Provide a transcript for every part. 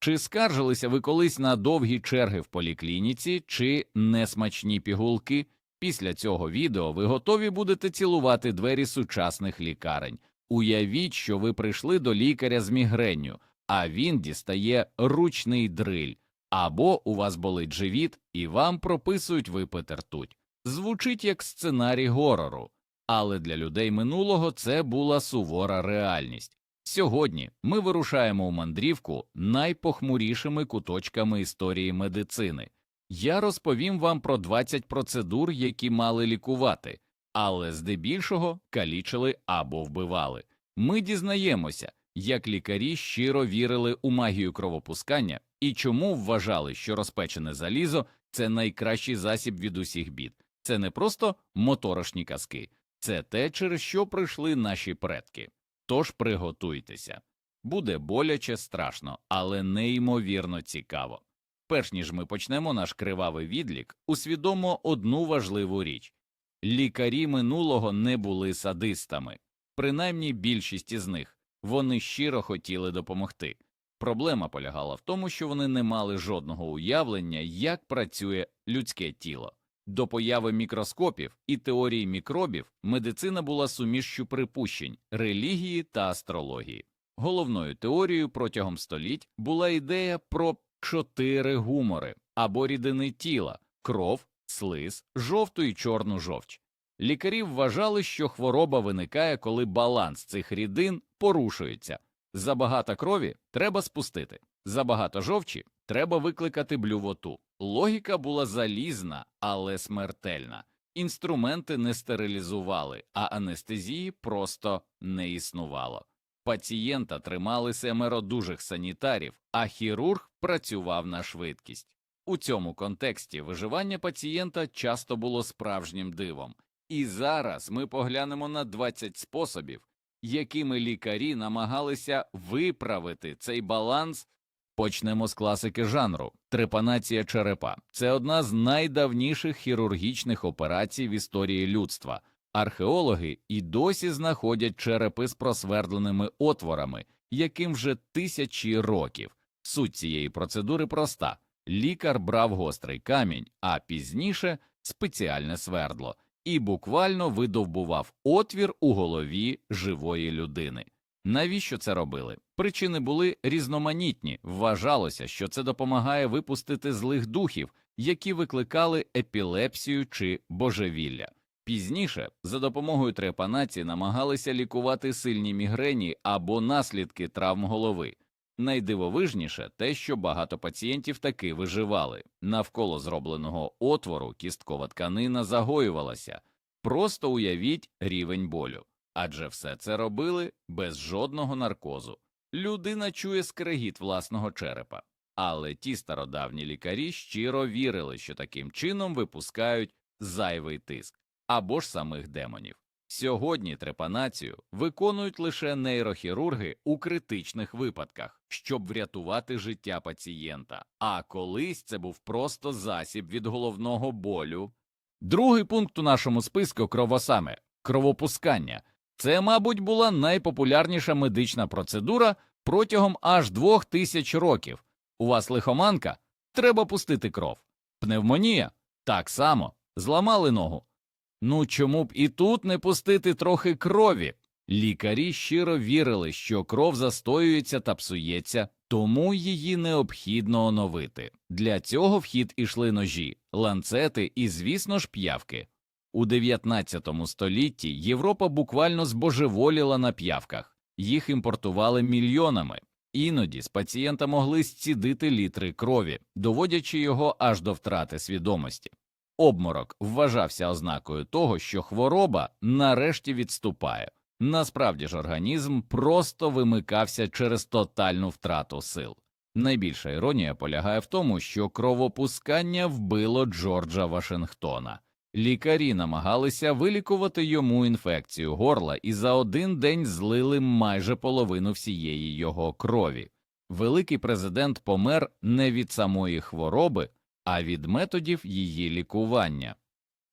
Чи скаржилися ви колись на довгі черги в поліклініці чи несмачні пігулки? Після цього відео ви готові будете цілувати двері сучасних лікарень. Уявіть, що ви прийшли до лікаря з мігренню, а він дістає ручний дриль, або у вас болить живіт і вам прописують випити ртуть. Звучить як сценарій горору, але для людей минулого це була сувора реальність. Сьогодні ми вирушаємо у мандрівку найпохмурішими куточками історії медицини. Я розповім вам про 20 процедур, які мали лікувати, але здебільшого калічили або вбивали. Ми дізнаємося, як лікарі щиро вірили у магію кровопускання і чому вважали, що розпечене залізо це найкращий засіб від усіх бід. Це не просто моторошні казки, це те, через що пройшли наші предки. Тож приготуйтеся. Буде боляче страшно, але неймовірно цікаво. Перш ніж ми почнемо наш кривавий відлік, усвідомо одну важливу річ лікарі минулого не були садистами, принаймні більшість із них вони щиро хотіли допомогти. Проблема полягала в тому, що вони не мали жодного уявлення, як працює людське тіло. До появи мікроскопів і теорії мікробів медицина була сумішчю припущень, релігії та астрології. Головною теорією протягом століть була ідея про чотири гумори або рідини тіла кров, слиз, жовту і чорну жовч. Лікарі вважали, що хвороба виникає, коли баланс цих рідин порушується. Забагато крові треба спустити, забагато жовчі треба викликати блювоту. Логіка була залізна, але смертельна. Інструменти не стерилізували, а анестезії просто не існувало. Пацієнта тримали семеро дужих санітарів, а хірург працював на швидкість. У цьому контексті виживання пацієнта часто було справжнім дивом. І зараз ми поглянемо на 20 способів, якими лікарі намагалися виправити цей баланс. Почнемо з класики жанру трепанація черепа. Це одна з найдавніших хірургічних операцій в історії людства. Археологи і досі знаходять черепи з просвердленими отворами, яким вже тисячі років. Суть цієї процедури проста: лікар брав гострий камінь, а пізніше спеціальне свердло, і буквально видовбував отвір у голові живої людини. Навіщо це робили? Причини були різноманітні. Вважалося, що це допомагає випустити злих духів, які викликали епілепсію чи божевілля. Пізніше за допомогою трепанації намагалися лікувати сильні мігрені або наслідки травм голови. Найдивовижніше те, що багато пацієнтів таки виживали. Навколо зробленого отвору кісткова тканина загоювалася. Просто уявіть рівень болю. Адже все це робили без жодного наркозу. Людина чує скрегіт власного черепа. Але ті стародавні лікарі щиро вірили, що таким чином випускають зайвий тиск або ж самих демонів. Сьогодні трепанацію виконують лише нейрохірурги у критичних випадках, щоб врятувати життя пацієнта. А колись це був просто засіб від головного болю. Другий пункт у нашому списку кровосаме кровопускання. Це, мабуть, була найпопулярніша медична процедура протягом аж двох тисяч років. У вас лихоманка? Треба пустити кров. Пневмонія? Так само. Зламали ногу. Ну чому б і тут не пустити трохи крові? Лікарі щиро вірили, що кров застоюється та псується, тому її необхідно оновити. Для цього в хід ішли ножі, ланцети і, звісно ж, п'явки. У 19 столітті Європа буквально збожеволіла на п'явках, їх імпортували мільйонами. Іноді з пацієнта могли зцідити літри крові, доводячи його аж до втрати свідомості. Обморок вважався ознакою того, що хвороба нарешті відступає. Насправді ж організм просто вимикався через тотальну втрату сил. Найбільша іронія полягає в тому, що кровопускання вбило Джорджа Вашингтона. Лікарі намагалися вилікувати йому інфекцію горла і за один день злили майже половину всієї його крові. Великий президент помер не від самої хвороби, а від методів її лікування.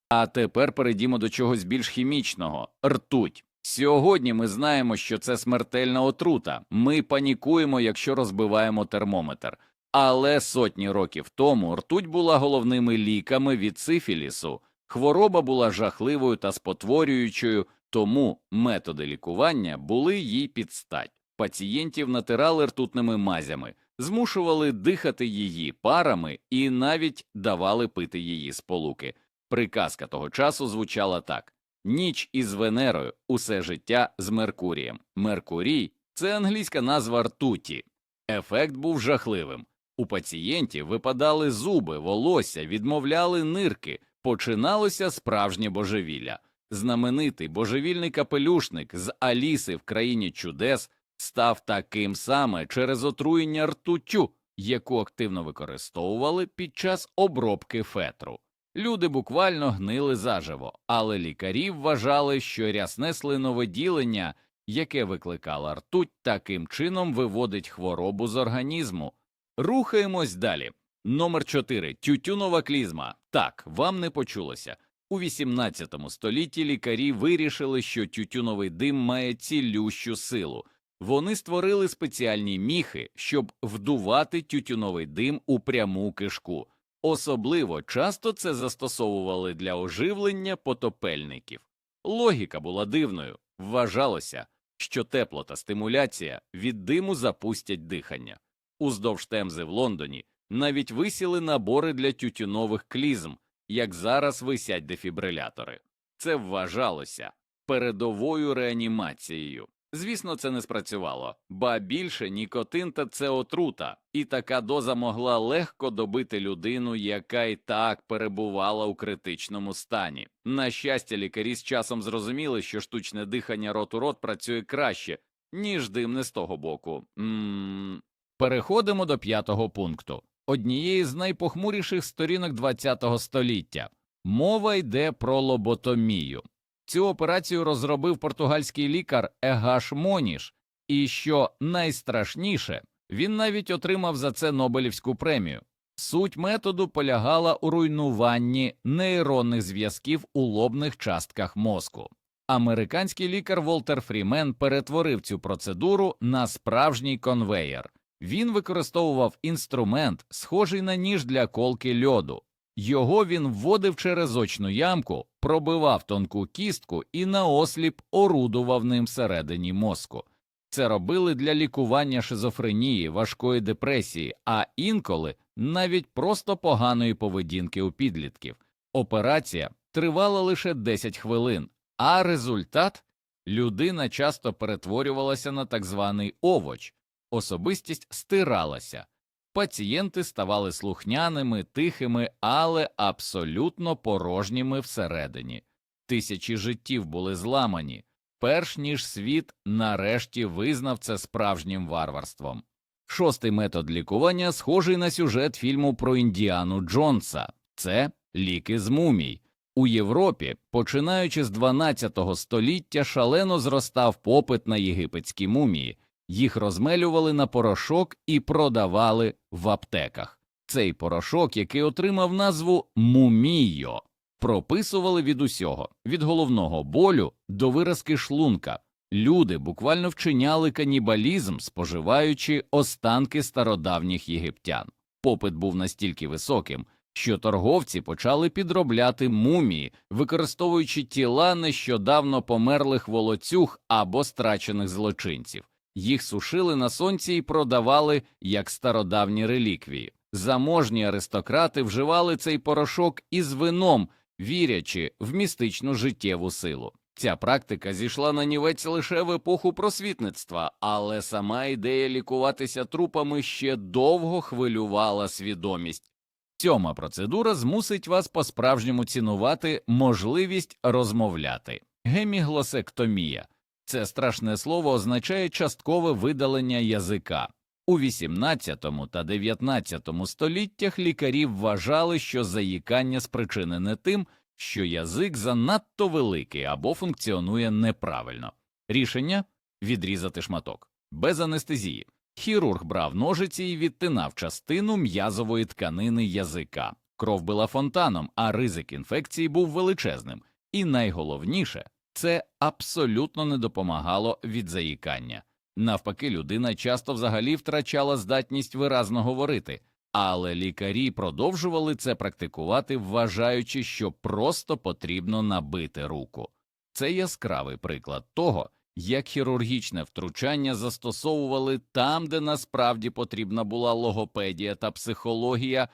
А тепер перейдімо до чогось більш хімічного ртуть. Сьогодні ми знаємо, що це смертельна отрута. Ми панікуємо, якщо розбиваємо термометр. Але сотні років тому ртуть була головними ліками від сифілісу. Хвороба була жахливою та спотворюючою, тому методи лікування були їй підстать. Пацієнтів натирали ртутними мазями, змушували дихати її парами і навіть давали пити її сполуки. Приказка того часу звучала так: ніч із Венерою, усе життя з Меркурієм. Меркурій це англійська назва ртуті. Ефект був жахливим. У пацієнтів випадали зуби, волосся, відмовляли нирки, починалося справжнє божевілля. Знаменитий божевільний капелюшник з Аліси в країні чудес став таким саме через отруєння ртуттю, яку активно використовували під час обробки фетру. Люди буквально гнили заживо, але лікарі вважали, що рясне слиновиділення, яке викликала ртуть, таким чином виводить хворобу з організму. Рухаємось далі. Номер 4. Тютюнова клізма. Так, вам не почулося. У 18 столітті лікарі вирішили, що тютюновий дим має цілющу силу. Вони створили спеціальні міхи, щоб вдувати тютюновий дим у пряму кишку. Особливо часто це застосовували для оживлення потопельників. Логіка була дивною. Вважалося, що тепло та стимуляція від диму запустять дихання. Уздовж Темзи в Лондоні навіть висіли набори для тютюнових клізм, як зараз висять дефібрилятори. Це вважалося передовою реанімацією. Звісно, це не спрацювало, ба більше нікотин та це отрута, і така доза могла легко добити людину, яка й так перебувала у критичному стані. На щастя, лікарі з часом зрозуміли, що штучне дихання рот у рот працює краще, ніж димне з того боку. м Переходимо до п'ятого пункту однієї з найпохмуріших сторінок ХХ століття. Мова йде про лоботомію. Цю операцію розробив португальський лікар Егаш Моніш, і що найстрашніше, він навіть отримав за це Нобелівську премію. Суть методу полягала у руйнуванні нейронних зв'язків у лобних частках мозку. Американський лікар Волтер Фрімен перетворив цю процедуру на справжній конвеєр. Він використовував інструмент, схожий на ніж для колки льоду. Його він вводив через очну ямку, пробивав тонку кістку і наосліп орудував ним всередині мозку. Це робили для лікування шизофренії, важкої депресії, а інколи навіть просто поганої поведінки у підлітків. Операція тривала лише 10 хвилин, а результат людина часто перетворювалася на так званий овоч, особистість стиралася. Пацієнти ставали слухняними, тихими, але абсолютно порожніми всередині. Тисячі життів були зламані, перш ніж світ нарешті визнав це справжнім варварством. Шостий метод лікування схожий на сюжет фільму про Індіану Джонса це ліки з мумій. У Європі, починаючи з 12 століття, шалено зростав попит на єгипетські мумії. Їх розмелювали на порошок і продавали в аптеках. Цей порошок, який отримав назву мумійо, прописували від усього від головного болю до виразки шлунка. Люди буквально вчиняли канібалізм, споживаючи останки стародавніх єгиптян. Попит був настільки високим, що торговці почали підробляти мумії, використовуючи тіла нещодавно померлих волоцюг або страчених злочинців. Їх сушили на сонці і продавали як стародавні реліквії. Заможні аристократи вживали цей порошок із вином, вірячи в містичну життєву силу. Ця практика зійшла на нівець лише в епоху просвітництва, але сама ідея лікуватися трупами ще довго хвилювала свідомість. Сьома процедура змусить вас по-справжньому цінувати можливість розмовляти. Геміглосектомія це страшне слово означає часткове видалення язика. У 18 та 19 століттях лікарі вважали, що заїкання спричинене тим, що язик занадто великий або функціонує неправильно. Рішення відрізати шматок без анестезії. Хірург брав ножиці і відтинав частину м'язової тканини язика. Кров била фонтаном, а ризик інфекції був величезним. І найголовніше це абсолютно не допомагало від заїкання. Навпаки, людина часто взагалі втрачала здатність виразно говорити, але лікарі продовжували це практикувати, вважаючи, що просто потрібно набити руку. Це яскравий приклад того, як хірургічне втручання застосовували там, де насправді потрібна була логопедія та психологія,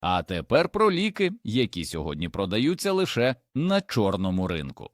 а тепер про ліки, які сьогодні продаються лише на чорному ринку.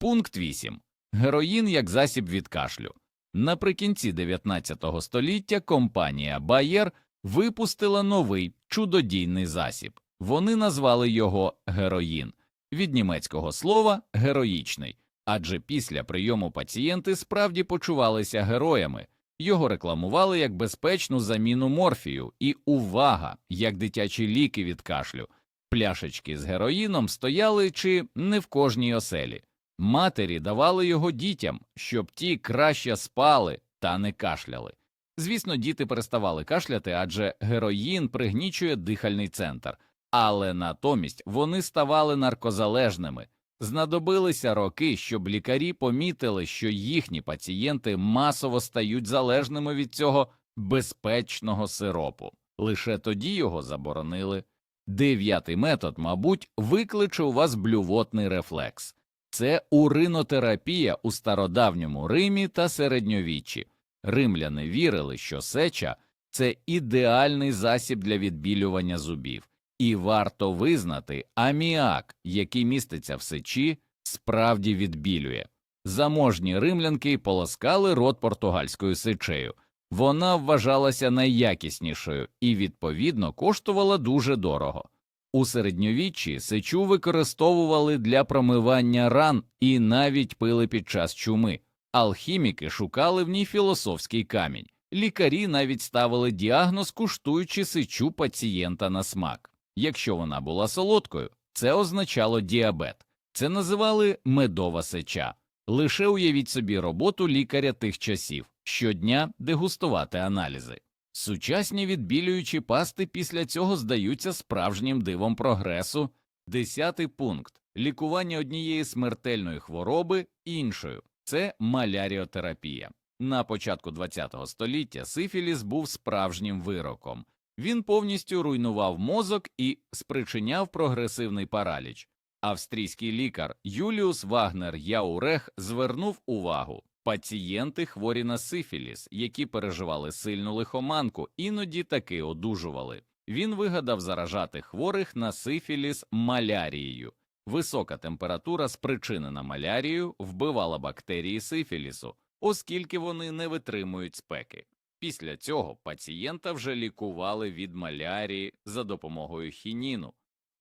Пункт 8. Героїн як засіб від кашлю. Наприкінці 19 століття компанія Bayer випустила новий чудодійний засіб. Вони назвали його героїн від німецького слова героїчний, адже після прийому пацієнти справді почувалися героями, його рекламували як безпечну заміну морфію і увага, як дитячі ліки від кашлю. Пляшечки з героїном стояли чи не в кожній оселі. Матері давали його дітям, щоб ті краще спали та не кашляли. Звісно, діти переставали кашляти, адже героїн пригнічує дихальний центр, але натомість вони ставали наркозалежними. Знадобилися роки, щоб лікарі помітили, що їхні пацієнти масово стають залежними від цього безпечного сиропу. Лише тоді його заборонили. Дев'ятий метод, мабуть, викличе у вас блювотний рефлекс. Це уринотерапія у стародавньому Римі та середньовіччі. Римляни вірили, що сеча це ідеальний засіб для відбілювання зубів, і варто визнати, аміак, який міститься в сечі, справді відбілює. Заможні римлянки полоскали рот португальською сечею. Вона вважалася найякіснішою і, відповідно, коштувала дуже дорого. У середньовіччі сечу використовували для промивання ран і навіть пили під час чуми. Алхіміки шукали в ній філософський камінь. Лікарі навіть ставили діагноз, куштуючи сечу пацієнта на смак. Якщо вона була солодкою, це означало діабет. Це називали медова сеча. Лише уявіть собі роботу лікаря тих часів щодня дегустувати аналізи. Сучасні відбілюючі пасти після цього здаються справжнім дивом прогресу. Десятий пункт лікування однієї смертельної хвороби іншою це маляріотерапія. На початку ХХ століття сифіліс був справжнім вироком. Він повністю руйнував мозок і спричиняв прогресивний параліч. Австрійський лікар Юліус Вагнер Яурех звернув увагу. Пацієнти хворі на сифіліс, які переживали сильну лихоманку, іноді таки одужували. Він вигадав заражати хворих на сифіліс малярією. Висока температура, спричинена малярією, вбивала бактерії сифілісу, оскільки вони не витримують спеки. Після цього пацієнта вже лікували від малярії за допомогою хініну.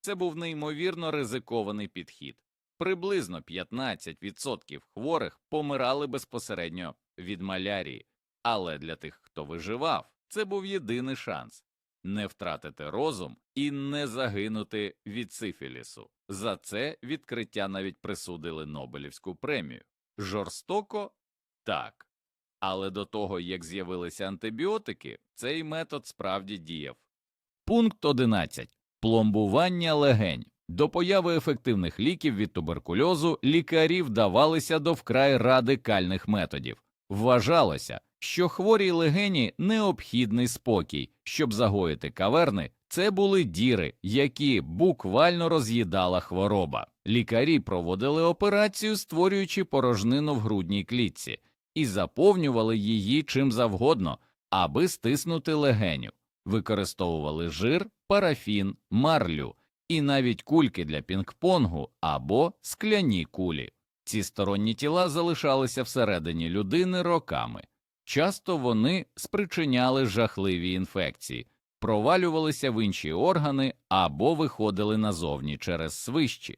Це був неймовірно ризикований підхід. Приблизно 15% хворих помирали безпосередньо від малярії, але для тих, хто виживав, це був єдиний шанс не втратити розум і не загинути від сифілісу. За це відкриття навіть присудили Нобелівську премію. Жорстоко так. Але до того, як з'явилися антибіотики, цей метод справді діяв. Пункт 11. Пломбування легень. До появи ефективних ліків від туберкульозу лікарі вдавалися до вкрай радикальних методів. Вважалося, що хворій легені необхідний спокій, щоб загоїти каверни. Це були діри, які буквально роз'їдала хвороба. Лікарі проводили операцію, створюючи порожнину в грудній клітці, і заповнювали її чим завгодно, аби стиснути легеню. Використовували жир, парафін, марлю і навіть кульки для пінг-понгу або скляні кулі. Ці сторонні тіла залишалися всередині людини роками. Часто вони спричиняли жахливі інфекції, провалювалися в інші органи або виходили назовні через свищі.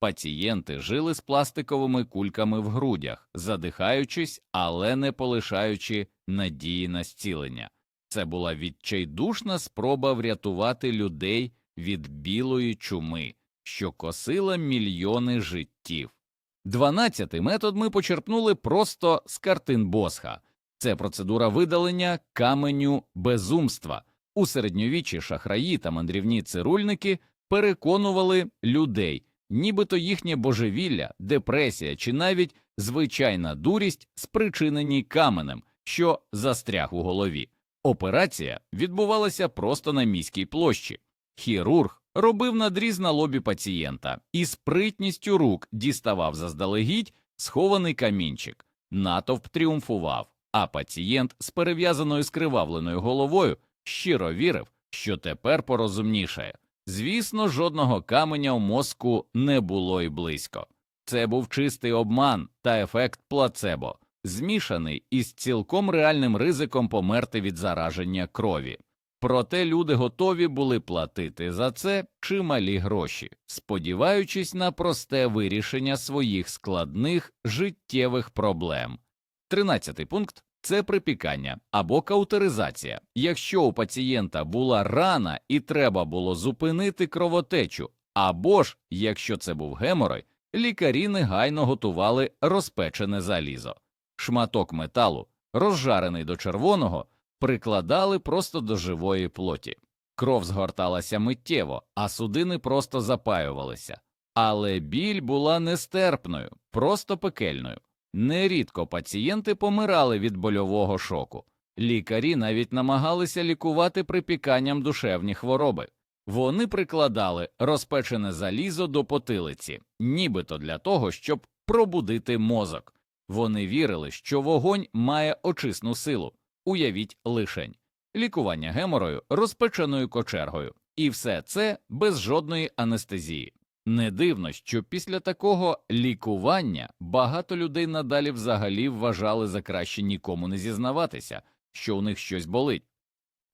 Пацієнти жили з пластиковими кульками в грудях, задихаючись, але не полишаючи надії на зцілення. Це була відчайдушна спроба врятувати людей від білої чуми, що косила мільйони життів. Дванадцятий метод ми почерпнули просто з картин Босха. Це процедура видалення каменю безумства. У середньовіччі шахраї та мандрівні цирульники переконували людей, нібито їхнє божевілля, депресія чи навіть звичайна дурість спричинені каменем, що застряг у голові. Операція відбувалася просто на міській площі. Хірург робив надріз на лобі пацієнта і спритністю рук діставав заздалегідь схований камінчик. Натовп тріумфував, а пацієнт з перев'язаною скривавленою головою щиро вірив, що тепер порозумнішає. Звісно, жодного каменя у мозку не було й близько. Це був чистий обман та ефект плацебо, змішаний із цілком реальним ризиком померти від зараження крові. Проте люди готові були платити за це чималі гроші, сподіваючись на просте вирішення своїх складних життєвих проблем. Тринадцятий пункт це припікання або каутеризація. Якщо у пацієнта була рана і треба було зупинити кровотечу, або ж якщо це був геморой, лікарі негайно готували розпечене залізо. Шматок металу, розжарений до червоного, прикладали просто до живої плоті. Кров згорталася миттєво, а судини просто запаювалися. Але біль була нестерпною, просто пекельною. Нерідко пацієнти помирали від больового шоку. Лікарі навіть намагалися лікувати припіканням душевні хвороби. Вони прикладали розпечене залізо до потилиці, нібито для того, щоб пробудити мозок. Вони вірили, що вогонь має очисну силу. Уявіть лишень лікування геморою розпеченою кочергою, і все це без жодної анестезії. Не дивно, що після такого лікування багато людей надалі взагалі вважали за краще нікому не зізнаватися, що у них щось болить.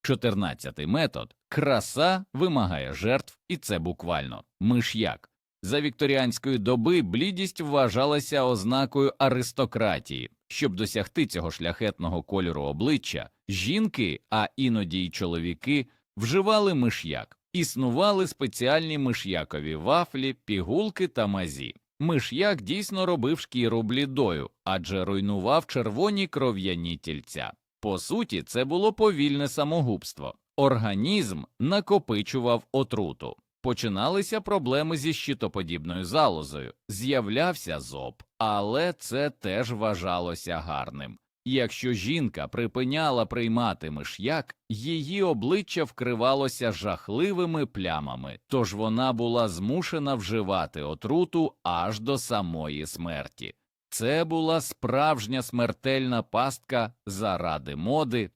Чотирнадцятий метод краса вимагає жертв, і це буквально миш'як. За вікторіанської доби блідість вважалася ознакою аристократії. Щоб досягти цього шляхетного кольору обличчя, жінки, а іноді й чоловіки, вживали миш'як. Існували спеціальні миш'якові вафлі, пігулки та мазі. Миш'як дійсно робив шкіру блідою, адже руйнував червоні кров'яні тільця. По суті, це було повільне самогубство. Організм накопичував отруту. Починалися проблеми зі щитоподібною залозою, з'являвся зоб, але це теж вважалося гарним. Якщо жінка припиняла приймати миш'як, її обличчя вкривалося жахливими плямами, тож вона була змушена вживати отруту аж до самої смерті. Це була справжня смертельна пастка заради моди.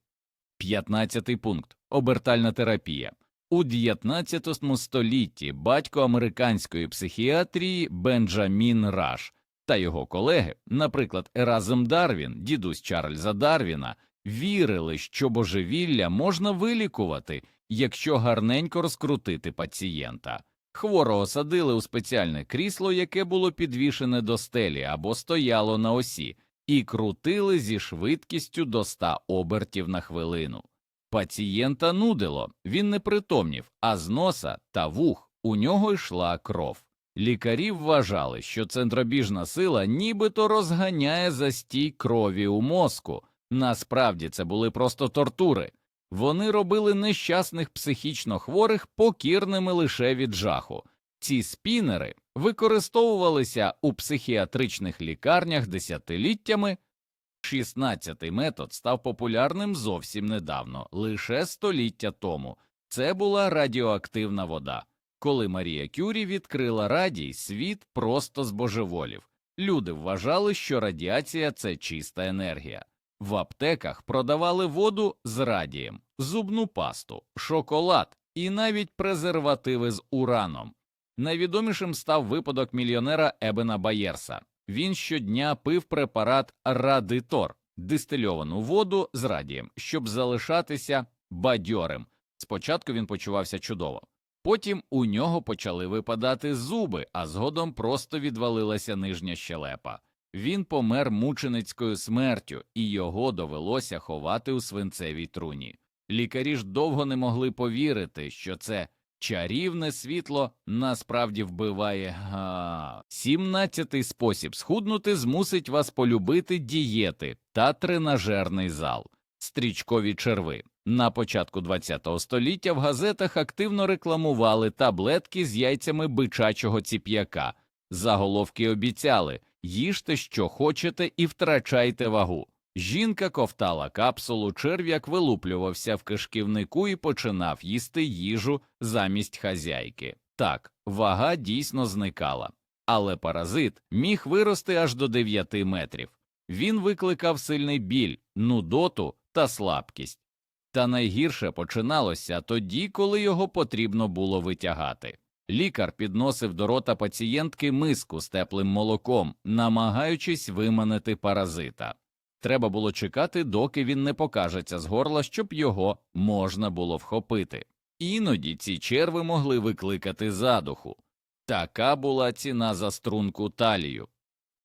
П'ятнадцятий пункт обертальна терапія. У 19 столітті батько американської психіатрії Бенджамін Раш та його колеги, наприклад, Еразм Дарвін, дідусь Чарльза Дарвіна, вірили, що божевілля можна вилікувати, якщо гарненько розкрутити пацієнта. Хворого садили у спеціальне крісло, яке було підвішене до стелі або стояло на осі, і крутили зі швидкістю до 100 обертів на хвилину. Пацієнта нудило, він не притомнів, а з носа та вух у нього йшла кров. Лікарі вважали, що центробіжна сила нібито розганяє застій крові у мозку. Насправді це були просто тортури. Вони робили нещасних психічно хворих покірними лише від жаху. Ці спінери використовувалися у психіатричних лікарнях десятиліттями. 16-й метод став популярним зовсім недавно, лише століття тому. Це була радіоактивна вода. Коли Марія Кюрі відкрила радій, світ просто збожеволів. Люди вважали, що радіація це чиста енергія. В аптеках продавали воду з радієм, зубну пасту, шоколад і навіть презервативи з ураном. Найвідомішим став випадок мільйонера Ебена Байерса. Він щодня пив препарат Радитор, дистильовану воду з радієм, щоб залишатися бадьорим. Спочатку він почувався чудово. Потім у нього почали випадати зуби, а згодом просто відвалилася нижня щелепа. Він помер мученицькою смертю, і його довелося ховати у свинцевій труні. Лікарі ж довго не могли повірити, що це чарівне світло насправді вбиває. Сімнадцятий спосіб схуднути змусить вас полюбити дієти та тренажерний зал. Стрічкові черви. На початку ХХ століття в газетах активно рекламували таблетки з яйцями бичачого ціп'яка. Заголовки обіцяли їжте, що хочете, і втрачайте вагу. Жінка ковтала капсулу, черв'як вилуплювався в кишківнику і починав їсти їжу замість хазяйки. Так, вага дійсно зникала. Але паразит міг вирости аж до 9 метрів. Він викликав сильний біль, нудоту та слабкість. Та найгірше починалося тоді, коли його потрібно було витягати. Лікар підносив до рота пацієнтки миску з теплим молоком, намагаючись виманити паразита. Треба було чекати, доки він не покажеться з горла, щоб його можна було вхопити. Іноді ці черви могли викликати задуху. Така була ціна за струнку талію.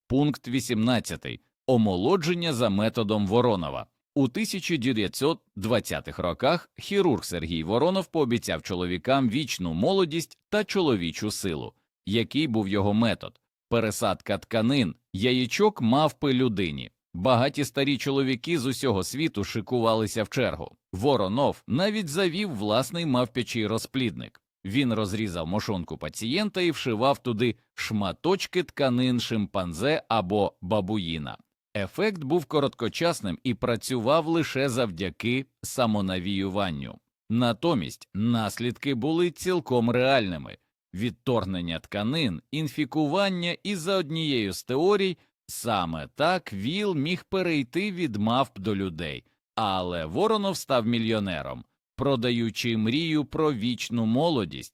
Пункт 18. Омолодження за методом Воронова. У 1920-х роках хірург Сергій Воронов пообіцяв чоловікам вічну молодість та чоловічу силу. Який був його метод? Пересадка тканин, яєчок мавпи людині. Багаті старі чоловіки з усього світу шикувалися в чергу. Воронов навіть завів власний мавпячий розплідник. Він розрізав мошонку пацієнта і вшивав туди шматочки тканин шимпанзе або бабуїна. Ефект був короткочасним і працював лише завдяки самонавіюванню. Натомість наслідки були цілком реальними відторгнення тканин, інфікування і за однією з теорій саме так ВІЛ міг перейти від мавп до людей, але Воронов став мільйонером, продаючи мрію про вічну молодість.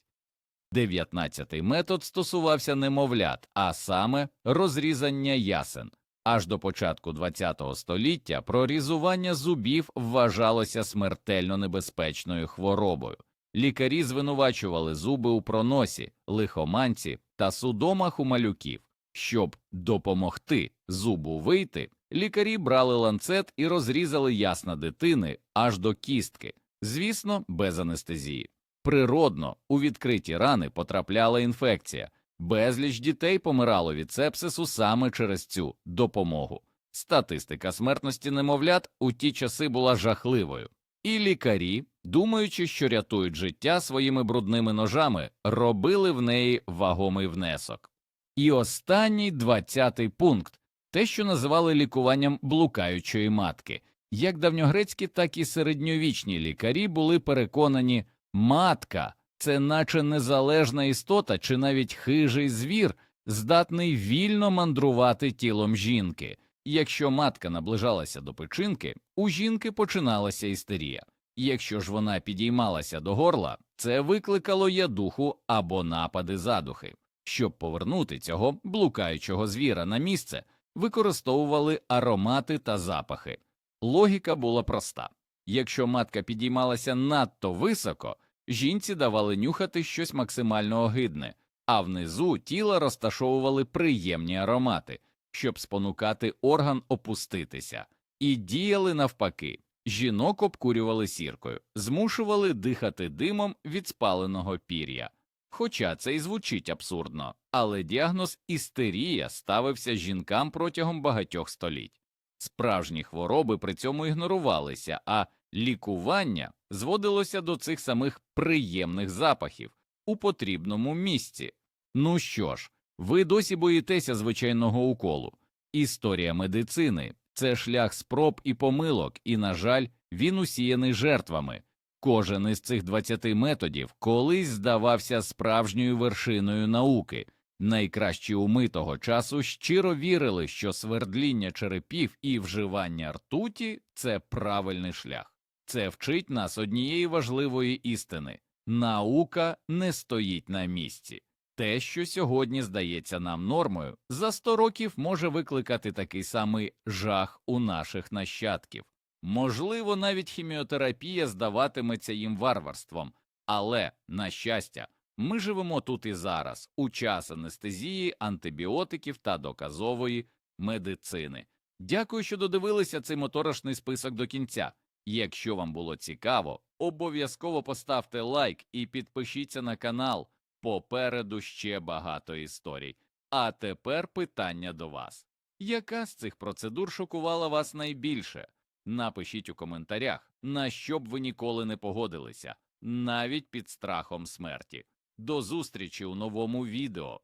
Дев'ятнадцятий метод стосувався немовлят, а саме розрізання ясен. Аж до початку ХХ століття прорізування зубів вважалося смертельно небезпечною хворобою. Лікарі звинувачували зуби у проносі, лихоманці та судомах у малюків. Щоб допомогти зубу вийти, лікарі брали ланцет і розрізали ясна дитини аж до кістки, звісно, без анестезії. Природно, у відкриті рани потрапляла інфекція. Безліч дітей помирало від сепсису саме через цю допомогу. Статистика смертності немовлят у ті часи була жахливою, і лікарі, думаючи, що рятують життя своїми брудними ножами, робили в неї вагомий внесок. І останній двадцятий пункт те, що називали лікуванням блукаючої матки. Як давньогрецькі, так і середньовічні лікарі були переконані, матка це наче незалежна істота чи навіть хижий звір, здатний вільно мандрувати тілом жінки. Якщо матка наближалася до печінки, у жінки починалася істерія. Якщо ж вона підіймалася до горла, це викликало ядуху або напади задухи. Щоб повернути цього блукаючого звіра на місце, використовували аромати та запахи. Логіка була проста якщо матка підіймалася надто високо, жінці давали нюхати щось максимально огидне, а внизу тіла розташовували приємні аромати, щоб спонукати орган опуститися, і діяли навпаки. Жінок обкурювали сіркою, змушували дихати димом від спаленого пір'я. Хоча це і звучить абсурдно, але діагноз істерія ставився жінкам протягом багатьох століть. Справжні хвороби при цьому ігнорувалися, а лікування зводилося до цих самих приємних запахів у потрібному місці. Ну що ж, ви досі боїтеся звичайного уколу. Історія медицини це шлях спроб і помилок, і, на жаль, він усіяний жертвами. Кожен із цих 20 методів колись здавався справжньою вершиною науки. Найкращі уми того часу щиро вірили, що свердління черепів і вживання ртуті це правильний шлях. Це вчить нас однієї важливої істини наука не стоїть на місці. Те, що сьогодні здається нам нормою, за 100 років може викликати такий самий жах у наших нащадків. Можливо, навіть хіміотерапія здаватиметься їм варварством, але, на щастя, ми живемо тут і зараз, у час анестезії, антибіотиків та доказової медицини. Дякую, що додивилися цей моторошний список до кінця. Якщо вам було цікаво, обов'язково поставте лайк і підпишіться на канал. Попереду ще багато історій. А тепер питання до вас: яка з цих процедур шокувала вас найбільше? Напишіть у коментарях, на що б ви ніколи не погодилися, навіть під страхом смерті. До зустрічі у новому відео.